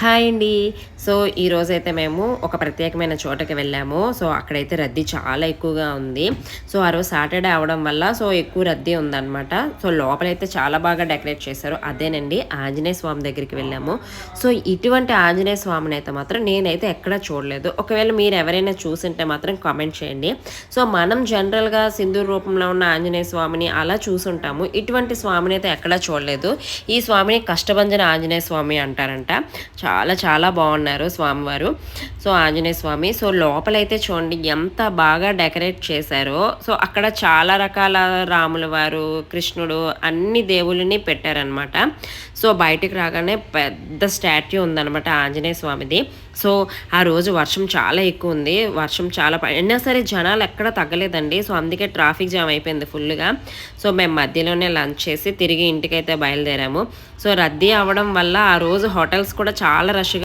Hi అండి. So ఈరోజైతే మేము ఒక ప్రత్యేకమైన చోటకి వెళ్ళాము. సో అక్కడైతే రద్దీ చాలా ఎక్కువగా ఉంది. సో ఆ రోజు సాటర్డే అవడం వల్ల సో ఎక్కువ రద్దీ ఉందన్నమాట. సో లోపలైతే చాలా బాగా డెకరేట్ చేశారు. అదేనండి ఆంజనేయ స్వామి దగ్గరికి వెళ్ళాము. సో ఇటువంటి ఆంజనేయ స్వామిని అయితే మాత్రం నేనైతే ఎక్కడా చూడలేదు. ఒకవేళ మీరు ఎవరైనా చూసింటే మాత్రం కామెంట్ చేయండి. సో మనం జనరల్గా సింధూర్ రూపంలో ఉన్న ఆంజనేయ స్వామిని అలా చూసుంటాము. ఇటువంటి స్వామిని అయితే ఎక్కడా చూడలేదు. ఈ స్వామిని కష్టభంజన ఆంజనేయ స్వామి అంటారంట. చాలా చాలా బాగున్నారు స్వామివారు. సో ఆంజనేయ స్వామి సో లోపలైతే చూడండి ఎంత బాగా డెకరేట్ చేశారో. సో అక్కడ చాలా రకాల రాముల వారు కృష్ణుడు అన్ని దేవుళ్ళని పెట్టారనమాట సో బయటికి రాగానే పెద్ద స్టాట్యూ ఉందన్నమాట ఆంజనేయ స్వామిది. సో ఆ రోజు వర్షం చాలా ఎక్కువ ఉంది. వర్షం చాలా అయినా సరే జనాలు ఎక్కడ తగ్గలేదండి. సో అందుకే ట్రాఫిక్ జామ్ అయిపోయింది ఫుల్గా సో మేము మధ్యలోనే లంచ్ చేసి తిరిగి ఇంటికైతే బయలుదేరాము. సో రద్దీ అవ్వడం వల్ల ఆ రోజు హోటల్స్ కూడా చాలా రష్గా